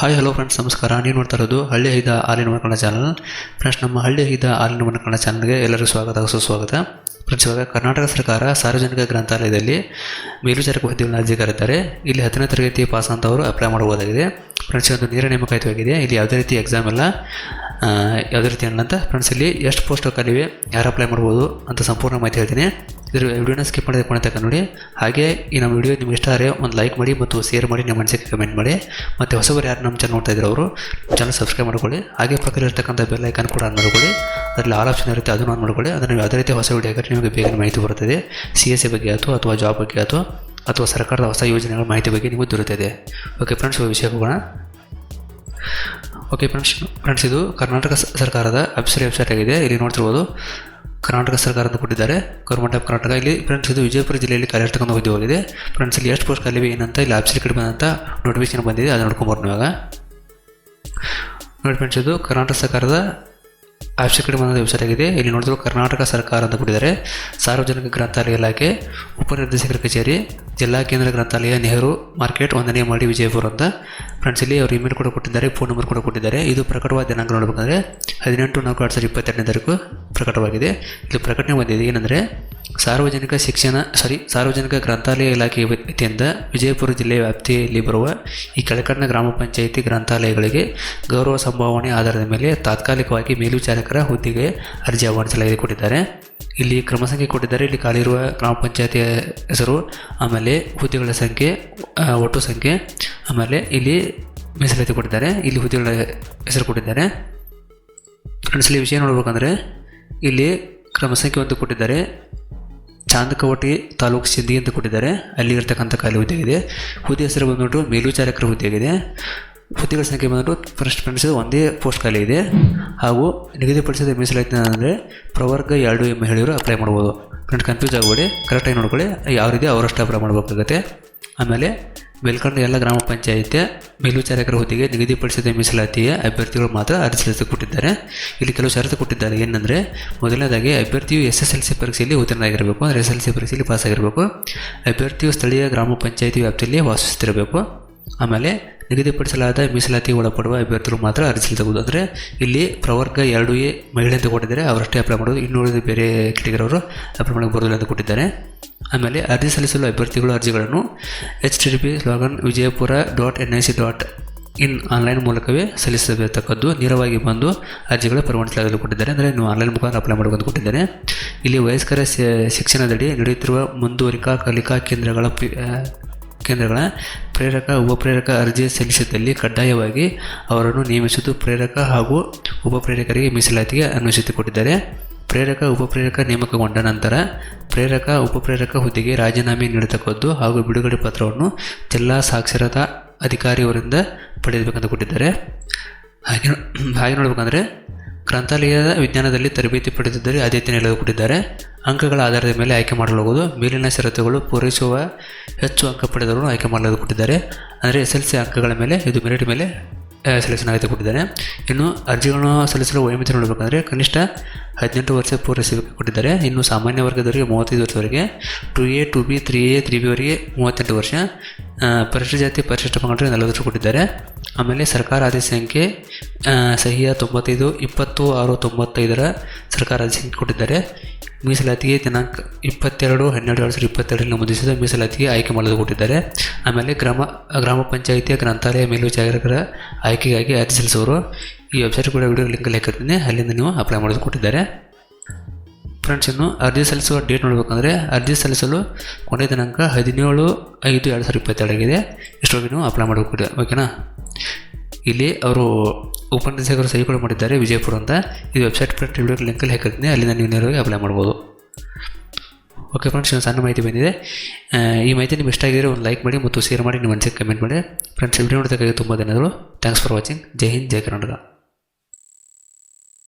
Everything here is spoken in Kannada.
ಹಾಯ್ ಹಲೋ ಫ್ರೆಂಡ್ಸ್ ನಮಸ್ಕಾರ. ನೀವು ನೋಡ್ತಾ ಇರೋದು ಹಳ್ಳಿ ಐದ ಹಾಲಿನ ಮಕ್ಕಳ ಚಾನಲ್ ಫ್ರೆಂಡ್ಸ್ ನಮ್ಮ ಹಳ್ಳಿ ಐದ ಹಾಲಿನ ಮಕ್ಕಳ ಚಾನಲ್ಗೆ ಎಲ್ಲರಿಗೂ ಸ್ವಾಗತ ಸುಸ್ವಾಗತ ಫ್ರೆಂಡ್ಸ್ ಇವಾಗ ಕರ್ನಾಟಕ ಸರ್ಕಾರ ಸಾರ್ವಜನಿಕ ಗ್ರಂಥಾಲಯದಲ್ಲಿ ಮೇಲ್ವಿಚಾರಕ ಹುದ್ದೆಗಳನ್ನು ಅರ್ಜಿ ಇಲ್ಲಿ ಹತ್ತನೇ ತರಗತಿ ಪಾಸ್ ಅಂತವರು ಅಪ್ಲೈ ಮಾಡಬಹುದಾಗಿದೆ. ಫ್ರೆಂಡ್ಸ್ ಒಂದು ನೇರ ನೇಮಕಾತಿಯಾಗಿದೆ ಇಲ್ಲಿ ಯಾವುದೇ ರೀತಿ ಎಕ್ಸಾಮ್ ಇಲ್ಲ. ಯಾವುದೇ ರೀತಿ ಅನ್ನಂತ ಫ್ರೆಂಡ್ಸ್ ಇಲ್ಲಿ ಎಷ್ಟು ಪೋಸ್ಟ್ ಖಾಲಿವೆ ಯಾರು ಅಪ್ಲೈ ಮಾಡ್ಬೋದು ಅಂತ ಸಂಪೂರ್ಣ ಮಾಹಿತಿ ಹೇಳ್ತೀನಿ. ಇದ್ರ ವಿಡಿಯೋನ ಸ್ಕಿಪ್ ಮಾಡಿದ ಕೊನೆ ನೋಡಿ. ಹಾಗೆ ಈ ನಮ್ಮ ವಿಡಿಯೋ ನಿಮ್ಗೆ ಇಷ್ಟ ಆದರೆ ಒಂದು ಲೈಕ್ ಮಾಡಿ ಮತ್ತು ಶೇರ್ ಮಾಡಿ, ನಿಮ್ಮ ಮನಸ್ಸಿಗೆ ಕಮೆಂಟ್ ಮಾಡಿ. ಮತ್ತು ಹೊಸಬರು ಯಾರು ನಮ್ಮ ಚಾನಲ್ ನೋಡ್ತಾ ಇದ್ದಾರೆ ಅವರು ಚಾನಲ್ ಸಬ್ಸ್ಕ್ರೈಬ್ ಮಾಡ್ಕೊಳ್ಳಿ. ಹಾಗೆ ಪಕ್ಕದಲ್ಲಿರ್ತಕ್ಕಂಥ ಬೆಲ್ ಐಕಾನ್ ಕೂಡ ಆನ್ ಮಾಡ್ಕೊಳ್ಳಿ. ಅದರಲ್ಲಿ ಆಲ್ ಆಪ್ಷನ್ ಇರುತ್ತೆ, ಅದನ್ನು ಆನ್ ಮಾಡ್ಕೊಳ್ಳಿ. ಅದನ್ನು ನೀವು ಯಾವುದೇ ರೀತಿ ಹೊಸ ವಿಡಿಯೋ ಹಾಕಿದ್ರೆ ನಿಮಗೆ ಬೇಗ ಮಾಹಿತಿ ಬರುತ್ತದೆ. ಸಿ ಎಸ್ ಸಿ ಬಗ್ಗೆ ಆಯಿತು ಅಥವಾ ಜಾಬ್ ಬಗ್ಗೆ ಆಯಿತು ಅಥವಾ ಸರ್ಕಾರದ ಹೊಸ ಯೋಜನೆಗಳ ಮಾಹಿತಿ ಬಗ್ಗೆ ನಿಮಗೆ ದೊರೆಯುತ್ತದೆ. ಓಕೆ ಫ್ರೆಂಡ್ಸ್ ವಿಷಯ ಹೋಗೋಣ. ಓಕೆ ಫ್ರೆಂಡ್ಸ್ ಫ್ರೆಂಡ್ಸ್ ಇದು ಕರ್ನಾಟಕ ಸರ್ಕಾರದ ಅಫಿಷಿಯಲ್ ವೆಬ್ಸೈಟ್ ಆಗಿದೆ. ಇಲ್ಲಿ ನೋಡ್ತಿರ್ಬೋದು ಕರ್ನಾಟಕ ಸರ್ಕಾರ ಅಂತ ಕೊಟ್ಟಿದ್ದಾರೆ. ಗೌರ್ಮೆಂಟ್ ಆಫ್ ಕರ್ನಾಟಕ ಇಲ್ಲಿ ಫ್ರೆಂಡ್ಸ್ ಇದು ವಿಜಯಪುರ ಜಿಲ್ಲೆಯಲ್ಲಿ ಕಾಲೇಜ್ ತಗೊಂಡು ಹೋಗಿದೆ. ಫ್ರೆಂಡ್ಸ್ ಇಲ್ಲಿ ಎಷ್ಟು ಪೋಸ್ಟ್ ಖಾಲಿವೆ, ಏನಂತ ಇಲ್ಲಿ ಆಫೀಸಲ್ಲಿ ಕಡಿಮೆ ಅಂತ ನೋಟಿಫಿಕೇಶನ್ ಬಂದಿದೆ. ಅದನ್ನು ನೋಡ್ಕೊಂಬರ್ನು ಇವಾಗ. ನೋಡಿ ಫ್ರೆಂಡ್ಸ್ ಇದು ಕರ್ನಾಟಕ ಸರ್ಕಾರದ ಆಫೀಸ್ ಮನದ ವೆಬ್ಸೈಟ್ ಆಗಿದೆ. ಇಲ್ಲಿ ನೋಡಿದ್ರು ಕರ್ನಾಟಕ ಸರ್ಕಾರ ಅಂತ ಕೊಟ್ಟಿದ್ದಾರೆ. ಸಾರ್ವಜನಿಕ ಗ್ರಂಥಾಲಯ ಇಲಾಖೆ, ಉಪನಿರ್ದೇಶಕರ ಕಚೇರಿ, ಜಿಲ್ಲಾ ಕೇಂದ್ರ ಗ್ರಂಥಾಲಯ, ನೆಹರು ಮಾರ್ಕೆಟ್, ಒಂದನೇ ಮಾಡಿ ವಿಜಯಪುರ ಅಂತ. ಫ್ರೆಂಡ್ಸ್, ಇಲ್ಲಿ ಅವರು ಇಮೇಲ್ ಕೂಡ ಕೊಟ್ಟಿದ್ದಾರೆ, ಫೋನ್ ನಂಬರ್ ಕೂಡ ಕೊಟ್ಟಿದ್ದಾರೆ. ಇದು ಪ್ರಕಟವಾದ ದಿನಾಂಕ ನೋಡಬೇಕಂದ್ರೆ ಹದಿನೆಂಟು ನಾಲ್ಕು ಎರಡು ಸಾವಿರದ ಇಪ್ಪತ್ತೆರಡನೇ ತಾರೀಕು ಪ್ರಕಟವಾಗಿದೆ. ಇಲ್ಲಿ ಪ್ರಕಟಣೆ ಬಂದಿದೆ. ಏನಂದರೆ ಸಾರ್ವಜನಿಕ ಶಿಕ್ಷಣ ಸಾರಿ ಸಾರ್ವಜನಿಕ ಗ್ರಂಥಾಲಯ ಇಲಾಖೆ ವತಿಯಿಂದ ವಿಜಯಪುರ ಜಿಲ್ಲೆಯ ವ್ಯಾಪ್ತಿಯಲ್ಲಿ ಬರುವ ಈ ಕೆಳಕಂಡ ಗ್ರಾಮ ಪಂಚಾಯಿತಿ ಗ್ರಂಥಾಲಯಗಳಿಗೆ ಗೌರವ ಸಂಭಾವನೆ ಆಧಾರದ ಮೇಲೆ ತಾತ್ಕಾಲಿಕವಾಗಿ ಮೇಲ್ವಿಚಾರಕರ ಹುದ್ದೆಗೆ ಅರ್ಜಿ ಆಹ್ವಾನಿಸಲಾಗಿದೆ ಕೊಟ್ಟಿದ್ದಾರೆ. ಇಲ್ಲಿ ಕ್ರಮ ಸಂಖ್ಯೆ ಕೊಟ್ಟಿದ್ದಾರೆ. ಇಲ್ಲಿ ಖಾಲಿ ಇರುವ ಗ್ರಾಮ ಪಂಚಾಯತಿಯ ಹೆಸರು, ಆಮೇಲೆ ಹುದ್ದೆಗಳ ಸಂಖ್ಯೆ ಒಟ್ಟು ಸಂಖ್ಯೆ, ಆಮೇಲೆ ಇಲ್ಲಿ ಮೀಸಲಾತಿ ಕೊಟ್ಟಿದ್ದಾರೆ. ಇಲ್ಲಿ ಹುದ್ದೆಗಳ ಹೆಸರು ಕೊಟ್ಟಿದ್ದಾರೆ. ಫ್ರೆಂಡ್ಸ್, ಇಲ್ಲಿ ವಿಷಯ ನೋಡ್ಬೇಕಂದ್ರೆ ಇಲ್ಲಿ ಕ್ರಮ ಸಂಖ್ಯೆ ಒಂದು ಕೊಟ್ಟಿದ್ದಾರೆ. ಚಾಂದಕವಟಿ ತಾಲೂಕು ಸಿದ್ಧಿ ಅಂತ ಕೊಟ್ಟಿದ್ದಾರೆ. ಅಲ್ಲಿ ಇರ್ತಕ್ಕಂಥ ಖಾಲಿ ಹುದ್ದೆ ಇದೆ. ಹುದ್ದೆ ಹೆಸರು ಬಂದ್ಬಿಟ್ಟು ಮೇಲ್ವಿಚಾರಕರ ಹುದ್ದೆ ಆಗಿದೆ. ಹುದ್ದೆಗಳ ಸಂಖ್ಯೆ ಬಂದ್ಬಿಟ್ಟು ಫಸ್ಟ್ ಫ್ರೆಂಡ್ಸ್ ಒಂದೇ ಪೋಸ್ಟ್ ಖಾಲಿ ಇದೆ. ಹಾಗೂ ನಿಗದಿಪಡಿಸಿದ ಮೀಸಲಾತಿ ಅಂದರೆ ಪ್ರವರ್ಗ ಎರಡು ಮಹಿಳೆಯರು ಅಪ್ಲೈ ಮಾಡ್ಬೋದು. ಫ್ರೆಂಡ್ ಕನ್ಫ್ಯೂಸ್ ಆಗಬೇಡಿ. ಕರೆಕ್ಟಾಗಿ ನೋಡ್ಕೊಳ್ಳಿ. ಯಾವ ರೀತಿ ಅವರಷ್ಟು ಅಪ್ಲೈ ಮಾಡಬೇಕಾಗುತ್ತೆ. ಆಮೇಲೆ ಮೇಲ್ಕಂಡ ಎಲ್ಲ ಗ್ರಾಮ ಪಂಚಾಯಿತಿ ಮೇಲ್ವಿಚಾರಕರ ಹುದ್ದೆಗೆ ನಿಗದಿಪಡಿಸಿದ ಮೀಸಲಾತಿಯ ಅಭ್ಯರ್ಥಿಗಳು ಮಾತ್ರ ಅರ್ಜಿ ಸಲ್ಲಿಸಿ ಕೊಟ್ಟಿದ್ದಾರೆ. ಇಲ್ಲಿ ಕೆಲವು ಷರತ್ತು ಕೊಟ್ಟಿದ್ದಾರೆ. ಏನಂದರೆ ಮೊದಲನೇದಾಗಿ ಅಭ್ಯರ್ಥಿಯು ಎಸ್ ಎಸ್ ಎಲ್ ಸಿ ಪರೀಕ್ಷೆಯಲ್ಲಿ ಉತ್ತೀರ್ಣರಾಗಿರಬೇಕು. ಅಂದರೆ ಎಸ್ ಎಲ್ ಸಿ ಪರೀಕ್ಷೆಯಲ್ಲಿ ಪಾಸ್ ಆಗಿರಬೇಕು ಅಭ್ಯರ್ಥಿಯು ಸ್ಥಳೀಯ ಗ್ರಾಮ ಪಂಚಾಯಿತಿ ವ್ಯಾಪ್ತಿಯಲ್ಲಿ ವಾಸಿಸುತ್ತಿರಬೇಕು. ಆಮೇಲೆ ನಿಗದಿಪಡಿಸಲಾದ ಮೀಸಲಾತಿ ಒಳಪಡುವ ಅಭ್ಯರ್ಥಿಗಳು ಮಾತ್ರ ಅರ್ಜಿ ಸಲ್ಲಿಸಬಹುದು ಅಂದರೆ ಇಲ್ಲಿ ಪ್ರವರ್ಗ ಎರಡು ಎ ಮಹಿಳೆ ಅಂತ ಕೊಟ್ಟಿದ್ದಾರೆ, ಅವರಷ್ಟೇ ಅಪ್ಲೈ ಮಾಡೋದು. ಇನ್ನುಳಿದ ಬೇರೆ ಕೆಟಗರವರು ಅಪ್ಲೈ ಮಾಡೋಕ್ಕೆ ಬರೋದಿಲ್ಲ ಅಂತ ಕೊಟ್ಟಿದ್ದಾರೆ. ಆಮೇಲೆ ಅರ್ಜಿ ಸಲ್ಲಿಸಲು ಅಭ್ಯರ್ಥಿಗಳು ಅರ್ಜಿಗಳನ್ನು H T P ಸ್ಲಾಗನ್ Vijayapura dot N I C dot in online ಮೂಲಕವೇ ಸಲ್ಲಿಸಬೇಕದ್ದು ನೇರವಾಗಿ ಬಂದು ಅರ್ಜಿಗಳ ಪರಿಗಣಿಸಲಾಗಲು ಕೊಟ್ಟಿದ್ದಾರೆ. ಅಂದರೆ ನೀವು ಆನ್ಲೈನ್ ಮುಖಾಂತರ ಅಪ್ಲೈ ಮಾಡಬೇಕಂತ ಕೊಟ್ಟಿದ್ದಾರೆ. ಇಲ್ಲಿ ವಯಸ್ಕರ ಶಿಕ್ಷಣದಡಿ ನಡೆಯುತ್ತಿರುವ ಮುಂದುವರಿಕಾ, ಕಲಿಕಾ ಕೇಂದ್ರಗಳ ಕೇಂದ್ರಗಳ ಪ್ರೇರಕ, ಉಪಪ್ರೇರಕ ಅರ್ಜಿ ಸಲ್ಲಿಸಿದಲ್ಲಿ ಕಡ್ಡಾಯವಾಗಿ ಅವರನ್ನು ನೇಮಿಸುವುದು ಪ್ರೇರಕ ಹಾಗೂ ಉಪಪ್ರೇರಕರಿಗೆ ಮೀಸಲಾತಿಗೆ ಅನ್ವಯಿಸಿ ಕೊಟ್ಟಿದ್ದಾರೆ. ಪ್ರೇರಕ, ಉಪಪ್ರೇರಕ ನೇಮಕಗೊಂಡ ನಂತರ ಪ್ರೇರಕ, ಉಪಪ್ರೇರಕ ಹುದ್ದೆಗೆ ರಾಜೀನಾಮೆ ನೀಡತಕ್ಕದ್ದು ಹಾಗೂ ಬಿಡುಗಡೆ ಪತ್ರವನ್ನು ಜಿಲ್ಲಾ ಸಾಕ್ಷರತಾ ಅಧಿಕಾರಿಯವರಿಂದ ಪಡೆಯಬೇಕಂತ ಕೊಟ್ಟಿದ್ದಾರೆ. ಹಾಗೆ ಹಾಗೆ ನೋಡ್ಬೇಕಂದ್ರೆ ಗ್ರಂಥಾಲಯದ ವಿಜ್ಞಾನದಲ್ಲಿ ತರಬೇತಿ ಪಡೆದಿದ್ದರೆ ಆದ್ಯತೆ ನೀಡಲು ಕೊಟ್ಟಿದ್ದಾರೆ ಅಂಕಗಳ ಆಧಾರದ ಮೇಲೆ ಆಯ್ಕೆ ಮಾಡಲಾಗುವುದು. ಮೇಲಿನ ಷರತ್ತುಗಳು ಪೂರೈಸುವ ಹೆಚ್ಚು ಅಂಕ ಪಡೆದವರು ಆಯ್ಕೆ ಮಾಡಲು ಕೊಟ್ಟಿದ್ದಾರೆ ಅಂದರೆ ಎಸ್ ಎಲ್ ಸಿ ಅಂಕಗಳ ಮೇಲೆ, ಇದು ಮೆರಿಟ್ ಮೇಲೆ ಸೆಲೆಕ್ಷನ್ ಆಯ್ತು ಕೊಟ್ಟಿದ್ದಾರೆ ಇನ್ನು ಅರ್ಜಿಗಳನ್ನು ಸಲ್ಲಿಸಲು ವಯೋಮಿತಿ ನೋಡಬೇಕಂದ್ರೆ ಕನಿಷ್ಠ ಹದಿನೆಂಟು ವರ್ಷ ಪೂರೈಸಬೇಕು ಕೊಟ್ಟಿದ್ದಾರೆ ಇನ್ನು ಸಾಮಾನ್ಯ ವರ್ಗದವರಿಗೆ ಮೂವತ್ತೈದು ವರ್ಷದವರೆಗೆ two A two B three A three ಬಿವರೆಗೆ ಮೂವತ್ತೆಂಟು ವರ್ಷ. ಪರಿಶಿಷ್ಟ ಜಾತಿ ಪರಿಶಿಷ್ಟ ಪಂಗಡರಿಗೆ ನಲವತ್ತು ಕೊಟ್ಟಿದ್ದಾರೆ. ಆಮೇಲೆ ಸರ್ಕಾರ ಆದೇಶ ಸಂಖ್ಯೆ ಸಹಿಯ ತೊಂಬತ್ತೈದು, ಇಪ್ಪತ್ತು, ಆರು, ತೊಂಬತ್ತೈದರ ಸರ್ಕಾರ ಆದೇಶ ಸಂಖ್ಯೆ ಕೊಟ್ಟಿದ್ದಾರೆ. ಮೀಸಲಾತಿಗೆ ದಿನಾಂಕ ಇಪ್ಪತ್ತೆರಡು, ಹನ್ನೆರಡು, ಎರಡು ಸಾವಿರದ ಇಪ್ಪತ್ತೆರಡರಲ್ಲಿ ನಮೂದಿಸಿದ ಮೀಸಲಾತಿಗೆ ಆಯ್ಕೆ ಮಾಡಲು ಕೊಟ್ಟಿದ್ದಾರೆ. ಆಮೇಲೆ ಗ್ರಾಮ ಗ್ರಾಮ ಪಂಚಾಯಿತಿಯ ಗ್ರಂಥಾಲಯ ಮೇಲ್ವಿಚಾರಕರ ಆಯ್ಕೆಗಾಗಿ ಅರ್ಜಿ ಸಲ್ಲಿಸುವರು ಈ ವೆಬ್ಸೈಟ್ ಕೂಡ ವಿಡಿಯೋ ಲಿಂಕಲ್ಲಿ ಹಾಕಿರ್ತೀನಿ ಅಲ್ಲಿಂದ ನೀವು ಅಪ್ಲೈ ಮಾಡೋದು ಕೊಟ್ಟಿದ್ದಾರೆ. ಫ್ರೆಂಡ್ಸ್ ಇನ್ನು ಅರ್ಜಿ ಸಲ್ಲಿಸುವ ಡೇಟ್ ನೋಡಬೇಕಂದ್ರೆ ಅರ್ಜಿ ಸಲ್ಲಿಸಲು ಕೊನೆಯ ದಿನಾಂಕ ಹದಿನೇಳು ಐದು ಎರಡು ಸಾವಿರದ ಇಪ್ಪತ್ತೆರಡಾಗಿದೆ ಇಷ್ಟೊಳಗೆ ನೀವು ಅಪ್ಲೈ ಮಾಡಬೇಕು ಓಕೆನಾ ಇಲ್ಲಿ ಅವರು ಉಪನಿರ್ದೇಶಕರು ಸಹಿ ಕೂಡ ಮಾಡಿದ್ದಾರೆ ವಿಜಯಪುರ ಅಂತ. ಇದು ವೆಬ್ಸೈಟ್ ವಿಡಿಯೋ ಲಿಂಕಲ್ಲಿ ಹಾಕಿರ್ತೀನಿ. ಅಲ್ಲಿಂದ ನೀವು ನೇರವಾಗಿ ಅಪ್ಲೈ ಮಾಡ್ಬೋದು. ಓಕೆ ಫ್ರೆಂಡ್ಸ್ ಒಂದು ಸಣ್ಣ ಮಾಹಿತಿ ಬಂದಿದೆ. ಈ ಮಾಹಿತಿ ನಿಮ್ಗೆ ಇಷ್ಟ ಆಗಿದ್ರೆ ಒಂದು ಲೈಕ್ ಮಾಡಿ ಮತ್ತು ಶೇರ್ ಮಾಡಿ, ನಿಮ್ಮ ಮನಸ್ಸಿಗೆ ಕಮೆಂಟ್ ಮಾಡಿ. ಫ್ರೆಂಡ್ಸ್ ವಿಡಿಯೋ ನೋಡೋದಕ್ಕಾಗಿ ತುಂಬ ಧನ್ಯವಾದಗಳು. Thanks for watching Jai Hind, Jai Karnataka.